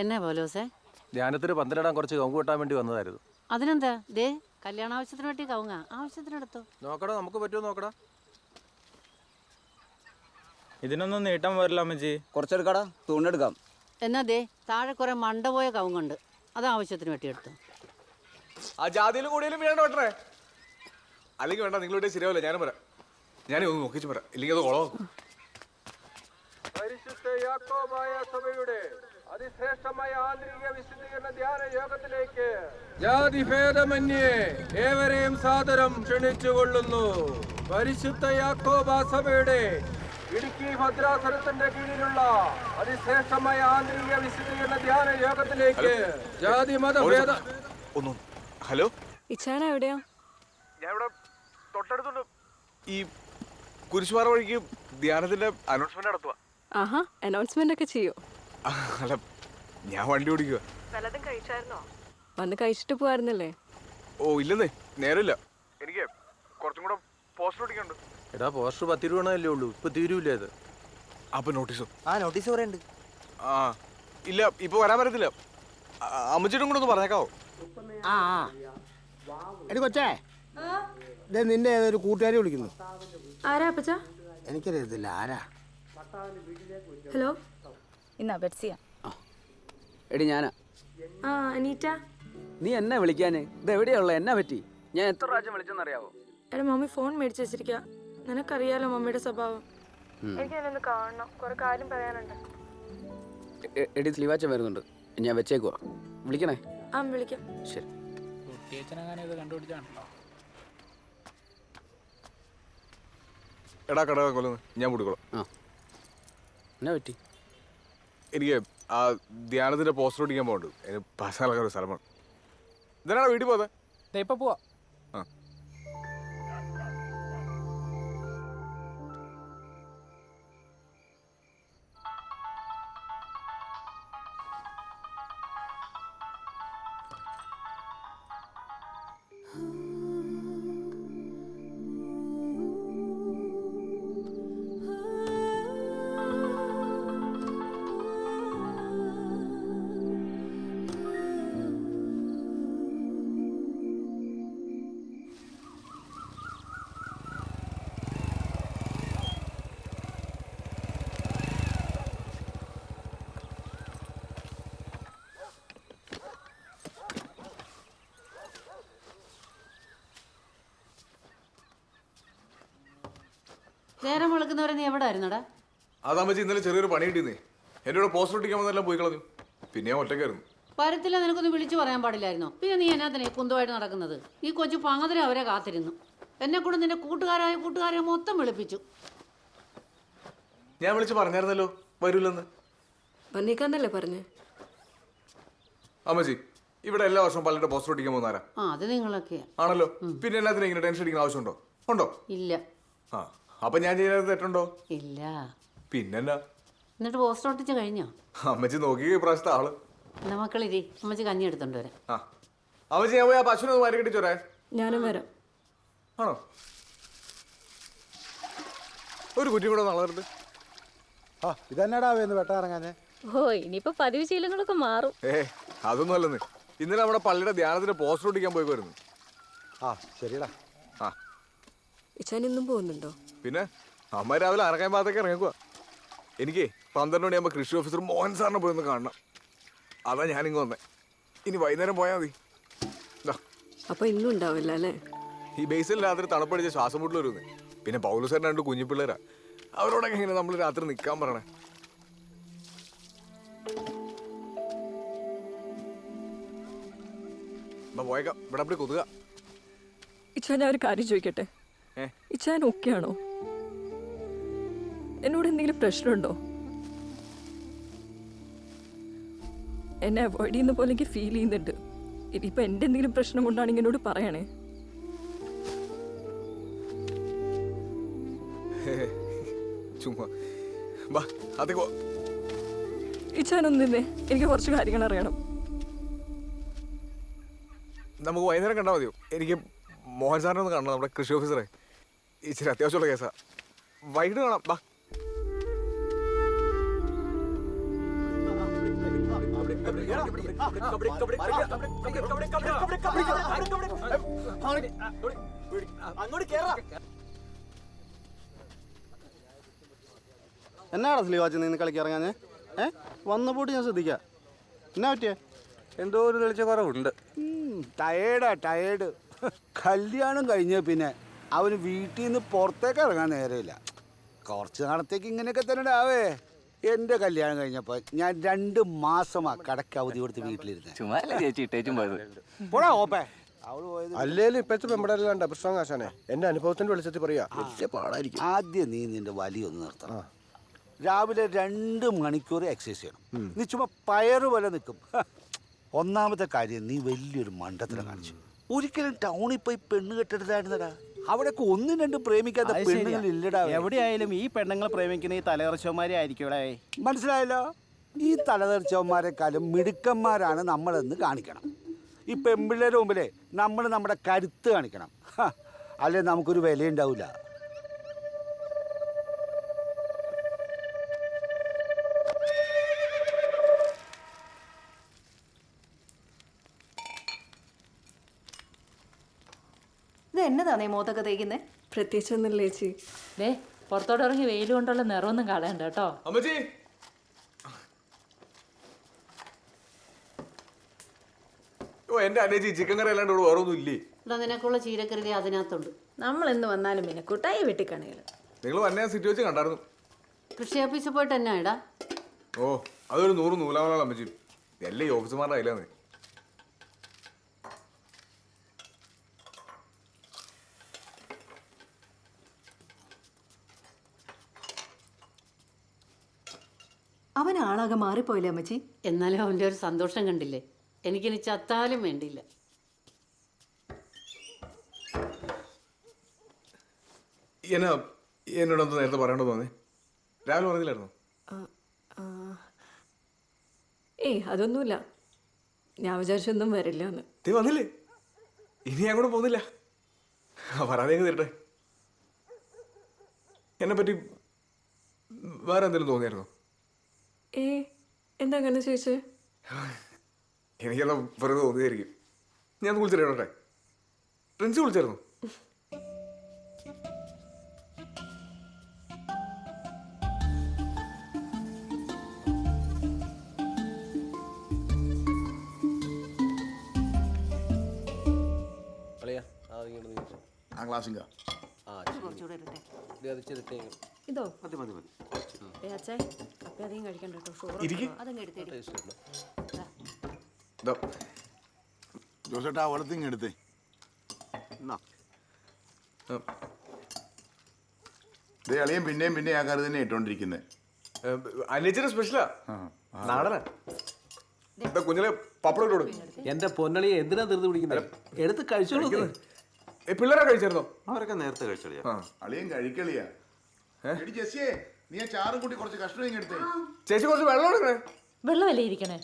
എന്നാ പോലോസേ? ധ്യാനത്തിന് പന്തലിടാൻ കുറച്ച് കവുങ്ങ് വെട്ടാൻ വേണ്ടി വന്നതായിരുന്നു. അതിനെന്താ? ദേ കല്യാണ ആവശ്യത്തിന് വേണ്ടി കവുങ്ങ. ആവശ്യത്തിനെടുത്തോ നോക്കടാ നമുക്ക് പറ്റുമോ നോക്കടാ? ഇതിനൊന്നും നീട്ടം വരില്ല അമ്മച്ചി. കുറച്ചെടുക്കടാ തുണെടുക്കാം. എന്നാ ദേ താഴെ കുറെ മണ്ട പോയ കവുങ്ങുണ്ട്. അത് ആവശ്യത്തിന് വേണ്ടി എടുത്തു. ആ ജാതിയിലും കൂടിയാലും വീഴണ്ട വെട്ടണേ അല്ലെങ്കിൽ വേണ്ട നിങ്ങളുടെ ശരിയാവില്ല ഞാനും പറയാം ഞാനേ ഒന്ന് നോക്കിച്ച് പറയാം ഇല്ലെങ്കിൽ അത് കുളമാക്കും പരിശുദ്ധ യാക്കോബായ സഭയുടെ അതിശ്രേഷ്ഠമായ ആന്തരിക വിശുദ്ധീകരണ ധ്യാന യോഗത്തിലേക്ക് ജാതിഭേദമന്യേ ഏവരെയും സാദരം ക്ഷണിച്ചുകൊള്ളുന്നു. പരിശുദ്ധ യാക്കോബ സഭയുടെ ഇടുക്കി ഭദ്രാസനത്തിന്റെ കീഴിലുള്ള അതിശ്രേഷ്ഠമായ ആന്തരിക വിശുദ്ധീകരണ ധ്യാന യോഗത്തിലേക്ക് ജാതി മതഭേദ ഒന്ന് ഹലോ? ഇച്ചാന എവിടെയാ? ഞാൻ ഇവിടെ തൊട്ടടുത്തുണ്ട്. ഈ കുരിശുപാറ വഴിക്ക് ധ്യാനത്തിന്റെ അനൗൺസ്മെന്റ് നടത്തുക ആഹാ അനൗൺസ്മെന്റ് ഒക്കെ ചെയ്യോ? അല്ല ഞാൻ വണ്ടി ഓടിക്കുക വല്ലതും കഴിച്ചായിരുന്നോ? വന്ന് കഴിച്ചിട്ട് പോവായിരുന്നല്ലേ? ഓ ഇല്ലെന്നേ നേരമില്ല. എനിക്ക് കുറച്ചും കൂടെ പോസ്റ്റർ ഓടിക്കണ്ട് എടാ പോസ്റ്റർ പത്ത് രൂപണല്ലേ ഉള്ളൂ. ഇപ്പൊ തീരൂലേ അത്? അപ്പൊ നോട്ടീസോ. ആ നോട്ടീസ് കുറേ ഉണ്ട് ആ ഇല്ല ഇപ്പൊ വരാൻ പറ്റത്തില്ല. ആ, അമ്മച്ചിട്ടും കൂടെ ഒന്ന് പറഞ്ഞേക്കാവോ? ആ ആ. എടി കൊച്ചേ. ദേ നിന്റെ ഏതൊരു കൂട്ടുകാരി വിളിക്കുന്നു. ആരാ അപ്പച്ച? എനിക്കറിയത്തില്ല. ആരാ? ഹലോ? ഇന്നാ ബെറ്റ്സിയ എടി ഞാനാ. ആ അനീറ്റ. നീ എന്നെ വിളിക്കാന്? ഇത് എവിടെയുള്ള എന്നെ പറ്റി? ഞാൻ എത്ര പ്രാവശ്യം വിളിച്ചെന്നറിയാവോ? എടാ മമ്മി ഫോൺ മേടിച്ച് വെച്ചിരിക്ക നിനക്കറിയാലോ മമ്മിയുടെ സ്വഭാവം. എനിക്ക് എന്നൊന്ന് കാണണം. കുറെ കാര്യം പറയാനുണ്ട്. എടി സ്ലീവാച്ച വരുന്നുണ്ട്. ഞാൻ വെച്ചേക്കുവാ. വിളിക്കണേ? ആ വിളിക്കാം. ശരി. എടാ കടകൊല്ലുന്നു ഞാൻ കൂടിക്കോളാം ആ. എന്നാ പറ്റി? എനിക്ക് ആ ധ്യാനത്തിന്റെ പോസ്റ്റർ ഓടിക്കാൻ പോകുന്നുണ്ട് എനിക്ക് പസാലൊക്കെ ഒരു സ്ഥലമാണ് ഇതിനാണ് വീട്ടിൽ പോകുന്നത് ഇപ്പൊ പോവാ. നേരം വിളിക്കുന്നവരെ നീ എവിടെ ആയിരുന്നടാ? അതാകുമ്പോൾ ഇന്നലെ ചെറിയൊരു പണി കിട്ടിയെന്നേ. എന്റെ കൂടെ പോസ്റ്റർ ഒട്ടിക്കാൻ വന്നെല്ലാം പോയി കളഞ്ഞു. പിന്നെ ഞാൻ ഒറ്റയ്ക്കായിരുന്നു നിനക്കൊന്നും നിനക്കൊന്ന് വിളിച്ചു പറയാൻ പാടില്ലായിരുന്നോ? പിന്നെ നീ എന്നാ തന്നെ കുന്തമായിട്ട് നടക്കുന്നത്? ഈ കൊച്ചു പങ്കതിരെ അവരെ കാത്തിരുന്നു. എന്നെ കൂടെ നിന്റെ കൂട്ടുകാരായ കൂട്ടുകാരെ മൊത്തം വിളിപ്പിച്ചു. ഞാൻ വിളിച്ചു പറഞ്ഞായിരുന്നല്ലോ വരൂലെന്ന്. വന്നേക്കാന്നല്ലേ പറഞ്ഞു? അമ്മച്ചി ഇവിടെ എല്ലാ വർഷവും പലരുടെ പോസ്റ്റർ ഒട്ടിക്കാൻ പോകുന്നാരാ ആ അത് നിങ്ങളൊക്കെയാ. ആണല്ലോ? പിന്നെ എല്ലാത്തിനും ഇങ്ങനെ ടെൻഷൻ അടിക്കുന്ന ആവശ്യമുണ്ടോ? ഉണ്ടോ? ഇല്ല. ആ. അപ്പൊ ഞാൻ ചെയ്യാൻ തെറ്റുണ്ടോ? ഇല്ല. പിന്നെന്നാ? എന്നിട്ട് പോസ്റ്റർ ഒട്ടിച്ച് കഴിഞ്ഞോ? അമ്മച്ചി നോക്കി ഇപ്രാവശ്യത്തെ ആൾ. എന്നാ മക്കളിരി അമ്മച്ചി കഞ്ഞി എടുത്തോണ്ട് വരാം. ആ. അമ്മച്ചി ഞാൻ പോയി ആ പശുവിനെ ഒന്ന് മാറി കിട്ടിച്ചോ ഞാനും വരാം. ആണോ? ഒരു കുറ്റി കൂടെ നളറുണ്ട് ആ ഇതെന്നടാ വേന്ന് വെട്ടാറങ്ങാഞ്ഞേ ഓ ഇനിയിപ്പോ പതിവ് ശീലങ്ങളൊക്കെ മാറും. ഏ അതൊന്നും അല്ലെന്ന്. ഇന്നലെ നമ്മുടെ പള്ളിയുടെ ധ്യാനത്തിന് പോസ്റ്റർ ഒട്ടിക്കാൻ പോയി വരുന്നു ആ ശരിടാ ആ. ഇച്ചാൻ ഇന്നും പോകുന്നുണ്ടോ? പിന്നെ അമ്മ രാവിലെ അറക്കാൻ ഭാഗത്തേക്ക് ഇറങ്ങിക്കുക എനിക്ക് പന്ത്രണ്ട് മണിയാകുമ്പോൾ കൃഷി ഓഫീസർ മോഹൻ സാറിനെ പോയി ഒന്ന് കാണണം. അതാ ഞാനിങ്ങ് വന്നേ. ഇനി വൈകുന്നേരം പോയാൽ മതി. അപ്പൊ ഇന്നും ഉണ്ടാവില്ല അല്ലേ? ഈ ബേസിൽ രാത്രി തണുപ്പടിച്ച് ശ്വാസം മുട്ടിൽ വരുന്നേ. പിന്നെ പൗലുസാറിന് രണ്ട് കുഞ്ഞു പിള്ളേരാ അവരോടൊക്കെ ഇങ്ങനെ നമ്മൾ രാത്രി നിൽക്കാൻ പറയണേ. പോയേക്കാം. ഇവിടെ കൊതുക. ഇച്ചാൻ ഞാൻ ഒരു കാര്യം ചോദിക്കട്ടെ? ഏ? ഇച്ചാൻ ഓക്കെ ആണോ എന്നോട് എന്തെങ്കിലും പ്രശ്നമുണ്ടോ? എന്നെ അവോയ്ഡ് ചെയ്യുന്ന പോലെ എനിക്ക് ഫീൽ ചെയ്യുന്നുണ്ട്. ഇനിയിപ്പോൾ എന്റെ എന്തെങ്കിലും പ്രശ്നം കൊണ്ടാണെങ്കിൽ എന്നോട് പറയണേ. ഒന്നിന്നേ എനിക്ക് കുറച്ച് കാര്യങ്ങൾ അറിയണം. നമുക്ക് വൈകുന്നേരം കണ്ടാൽ മതിയോ? എനിക്ക് മോഹൻ സാറിനെ ഒന്ന് കാണണം നമ്മുടെ കൃഷി ഓഫീസറെ ഇച്ചിരി അത്യാവശ്യമുള്ള കേസാ. വൈകിട്ട് കാണാം. ബാ എന്നാടാ സ്ലീവാച്ച് നിന്ന് കളിക്കിറങ്ങാഞ്ഞേ ഏ? വന്ന പോട്ട് ഞാൻ ശ്രദ്ധിക്കാം. എന്നാ പറ്റിയേ? എന്തോ ഒരു തെളിച്ച കുറവുണ്ട്. ടയേർഡാ ടയേർഡ് കല്യാണം കഴിഞ്ഞ പിന്നെ അവന് വീട്ടിൽ നിന്ന് പുറത്തേക്ക് ഇറങ്ങാൻ നേരമില്ല. കുറച്ച് നാളത്തേക്ക് ഇങ്ങനെയൊക്കെ തന്നെ ആവേ. എന്റെ കല്യാണം കഴിഞ്ഞപ്പോൾ ഞാൻ രണ്ട് ആ കടക്ക് അവധി കൊടുത്ത് വീട്ടിലിരുന്നത് ചുമ്മാ ചേച്ചി ഇട്ടേച്ചും പോയത് പോടാ ഓപ്പേ. അല്ലേലും ഇപ്പോഴത്തെ പെമ്പടല്ലാണ്ട് പ്രശ്നം കാശാനെ. എന്റെ അനുഭവത്തിന്റെ വെളിച്ചത്തിൽ പറയാ. വലിയ പാടായിരിക്കും. ആദ്യം നീ നിന്റെ വലി ഒന്ന് നിർത്തണം. രാവിലെ രണ്ട് മണിക്കൂർ എക്സസൈസ് ചെയ്യണം. നീ ചുമ്മാ പയറ് പോലെ നിൽക്കും. ഒന്നാമത്തെ കാര്യം നീ വലിയൊരു മണ്ടത്തിലാണ് കാണിച്ചു. ഒരിക്കലും ടൗണിൽ പോയി പെണ്ണ് കെട്ടെടുത്തായിരുന്നടാ അവിടെയൊക്കെ ഒന്നും രണ്ടും പ്രേമിക്കാത്ത പെണ്ണുങ്ങൾ ഇല്ലടാ എവിടെയായാലും ഈ പെണ്ണുങ്ങൾ പ്രേമിക്കുന്ന ഈ തലകർച്ചവന്മാരെ ആയിരിക്കൂടെ മനസ്സിലായല്ലോ? ഈ തലതെറിച്ചവന്മാരെക്കാളും മിടുക്കന്മാരാണ് നമ്മളെന്ന് കാണിക്കണം. ഈ പെമ്പിള്ളേരുടെ മുമ്പിലേ നമ്മൾ നമ്മുടെ കരുത്ത് കാണിക്കണം. ഹ. അല്ലേ നമുക്കൊരു വിലയുണ്ടാവില്ല ഇത് എന്നതാണേ മോത്തൊക്കെ തേക്കുന്നേ? പ്രത്യേകിച്ച് ഒന്നുമില്ല ചേച്ചി. ദേ പുറത്തോട്ട് ഇറങ്ങി വെയിൽ കൊണ്ടുള്ള നിറമൊന്നും കളയണ്ട കേട്ടോ. അമ്മച്ചി! ഓ എന്റെ അനേജി ചിക്കൻ കറി അല്ലാണ്ട് ഇവിടെ വേറെ ഒന്നും ഇല്ലേ? ഇവിടെ നിനക്കുള്ള ചീരക്കരുതി അതിനകത്തുണ്ട്. നമ്മൾ എന്ന് വന്നാലും പിന്നെ കുട്ടായി വെട്ടിക്കണേൽ. നിങ്ങൾ വന്നെ സിറ്റി വെച്ച് കണ്ടായിരുന്നു. കൃഷി ഓഫീസിൽ പോയിട്ട് എന്നാ ഇടാ? ഓ അതൊരു നൂറ് നൂലാമലാണ് അമ്മച്ചി. എല്ലാം ഈ ഓഫീസർമാരുടെ കയ്യിലാണ് ആളാകെ മാറിപ്പോയില്ലേ അമ്മച്ചി? എന്നാലും അവന്റെ ഒരു സന്തോഷം കണ്ടില്ലേ? എനിക്കിനി ചത്താലും വേണ്ടിയില്ല. എന്നാ എന്നോടൊന്ന് നേരത്തെ പറയണമെന്ന് തോന്നി. രാവിലെ പറഞ്ഞില്ലായിരുന്നു? ഏയ് അതൊന്നുമില്ല. ഞാൻ വിചാരിച്ചൊന്നും വരില്ല എന്ന് നീ വന്നില്ലേ? ഇനി ഞാൻ കൂടെ പോകുന്നില്ല. പറയാതെ തരട്ടെ. എന്നെ പറ്റി വേറെ എന്തെങ്കിലും തോന്നിയായിരുന്നോ? ഏ എന്താ അങ്ങനെ ചോദിച്ചേ? എനിക്കെല്ലാം വെറുതെ തോന്നിയായിരിക്കും ഞാൻ വിളിച്ചിട്ടേ പ്രിൻസ് വിളിച്ചായിരുന്നു? ആ ക്ലാസ്സിങ്ക ഇതോ ഏ അച്ഛേ. കപ്പ അധികം കഴിക്കണ്ട കേട്ടോ ഷുഗർ. അതങ്ങ് എടുത്തേരി ദാ, ജോസേട്ടാ അവിടത്തേക്ക് എടുത്തേ. ദേ അളിയൻ പിന്നെയും പിന്നെ ആ കറി തന്നെ ഇട്ടോണ്ടിരിക്കുന്നത് അനിയച്ചിന് സ്പെഷ്യലാ നാടനാ? കുഞ്ഞിലെ പപ്പടം ഇട്ടോട്. എന്റെ പൊന്നളിയെ എന്തിനാ തീർത്ത് പിടിക്കുന്നത്? എടുത്ത് കഴിച്ചോളൂ പിള്ളേരെ കഴിച്ചായിരുന്നോ? അവരൊക്കെ നേരത്തെ കഴിച്ചോളിയാ. അളിയും അളിയൻ കഴിക്കളിയാ. ജെസ്സിയെ. നീ ആ ചാറും കൂട്ടി കുറച്ച് കഷ്ണം ഇങ്ങ് എടുത്തേ. ചേച്ചി കുറച്ച് വെള്ളം എടുക്കണേ. വെള്ളമല്ലേ ഇരിക്കണേ?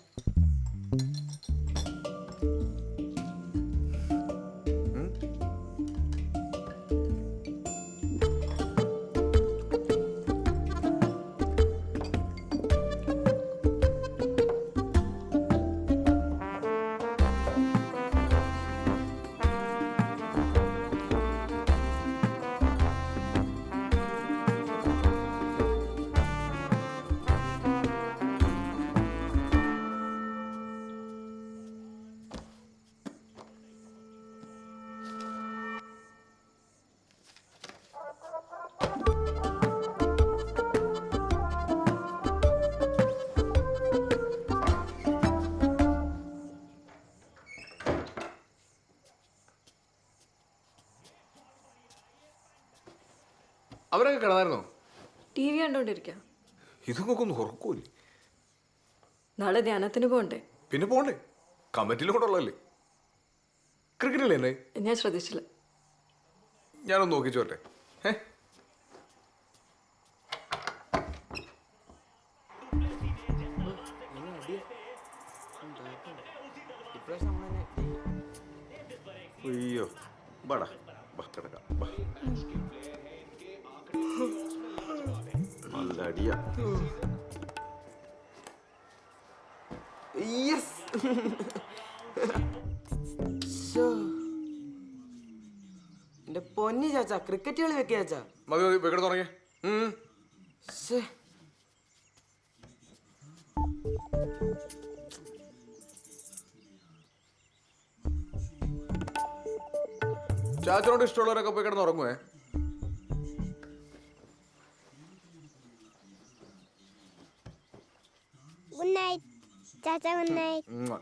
അവരൊക്കെ കിടന്നായിരുന്നോ? T V കണ്ടോണ്ടിരിക്കാ. ഇതൊക്കെ ഒന്ന് ഉറക്കൂല്ലേ? നാളെ ധ്യാനത്തിന് പോണ്ടേ. പിന്നെ പോണ്ടേ? കമ്മിറ്റിയിൽ കൂടെ ഉള്ളതല്ലേ? ക്രിക്കറ്റല്ലേ എന്നെ ഞാൻ ശ്രദ്ധിച്ചില്ല. ഞാനൊന്ന് നോക്കി ചോട്ടെ ഏ അയ്യോ ബാടാ യെസ് എന്റെ പൊന്നി ചാച്ച ക്രിക്കറ്റ് കളി വെക്കുക ചാച്ച. മതി മതി വെക്കട തുടങ്ങി. ചാച്ചനോട് ഇഷ്ടമുള്ളവരൊക്കെ പോയി കിടന്ന് ഉറങ്ങുവേ? Good night. Tata, good night. Mwah.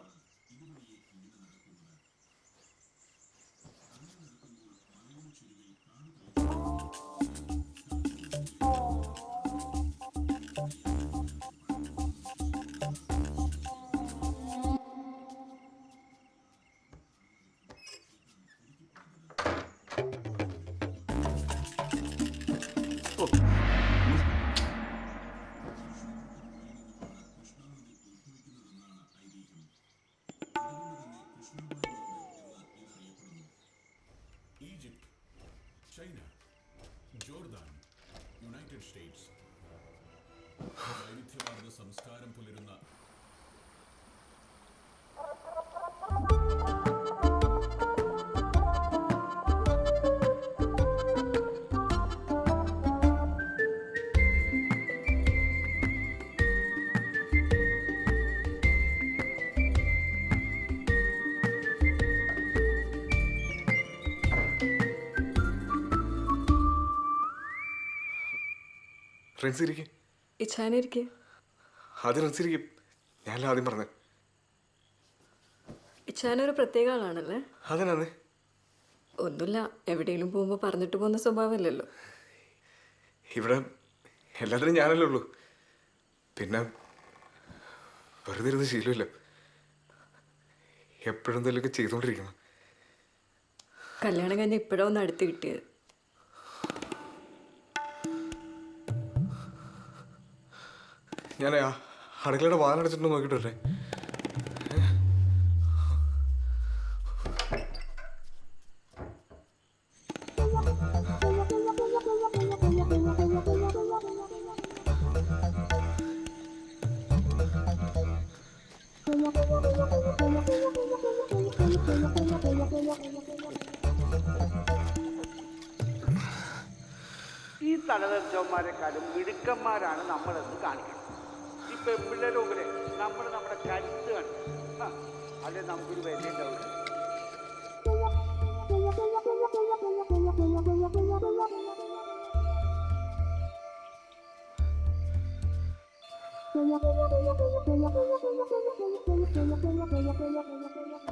സംസ്കാരം പുലരുന്ന ഫ്രണ്ട്സ് ഇരിക്കേ. ഇച്ഛാനിരിക്കേ ഞാൻ ഇരിക്കും ഞാനല്ല ആദ്യം പറഞ്ഞത് ഇച്ഛാനൊരു പ്രത്യേക ആളാണല്ലേ? അതിനാന്ന് ഒന്നുമില്ല. എവിടെയെങ്കിലും പോകുമ്പോൾ പറഞ്ഞിട്ട് പോകുന്ന സ്വഭാവമല്ലല്ലോ. ഇവിടെ എല്ലാത്തിനും ഞാനല്ലേ ഉള്ളൂ. പിന്നെ വെറുതെ ഇരുന്ന് ശീലമില്ല. എപ്പോഴും എന്തെങ്കിലുമൊക്കെ ചെയ്തുകൊണ്ടിരിക്കണം. കല്യാണം കഴിഞ്ഞ് ഇപ്പോഴാ ഒന്ന് അടുത്ത് കിട്ടിയത്. ഞാൻ അടുക്കളയുടെ വാതിലടച്ചിട്ട് നോക്കിയിട്ടല്ലേ പെമ്പിള്ളേരെ നമ്മൾ നമ്മുടെ കരുത്ത് കണ്ടു. അല്ലെ നമുക്കൊരു വില ഉണ്ടാവില്ല Thank you.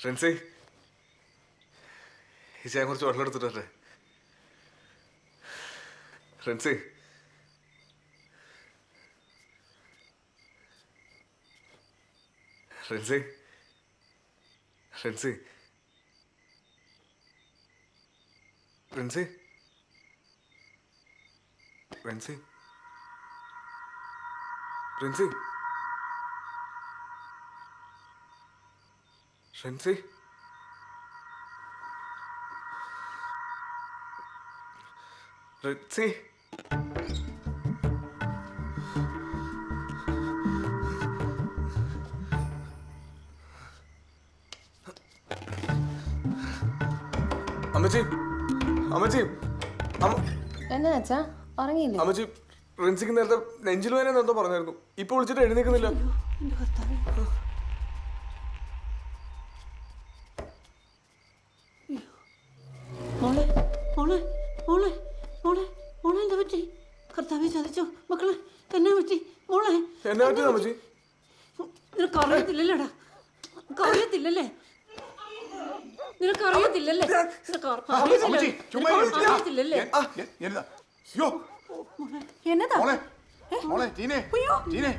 റിൻസേ ഈ കുറിച്ച് വെള്ളം എടുത്തിട്ട് റിൻസേ റിൻസേ റിൻസേ റിൻസേ റിൻസേ റിൻസേ റിൻസേ റിൻസേ അമ്മച്ചി അമ്മച്ചി അമ്മ- എന്നാ അച്ഛാ? ഉറങ്ങിയില്ലേ? അമ്മച്ചി റിൻസിക്ക് നേരത്തെ നെഞ്ചിൽ വേന എന്തോ പറഞ്ഞായിരുന്നു. ഇപ്പൊ വിളിച്ചിട്ട് എഴുന്നേക്കുന്നില്ല മോളെ മോളെ മോളെ മോളെ മോളെ എന്താ പറ്റി? കർത്താവെ ചതിച്ചോ മക്കളെ എന്നാ പറ്റി? മോളെ എന്നാ പറ്റിയത് അമ്മച്ചി? നിനക്ക് അറിയത്തില്ലല്ലേടാ? അറിയത്തില്ലല്ലേ? നിനക്ക് അറിയത്തില്ലല്ലേ. അറിയത്തില്ലല്ലേ? എന്നതാ? മോളെ ടീനെ ടീനെ.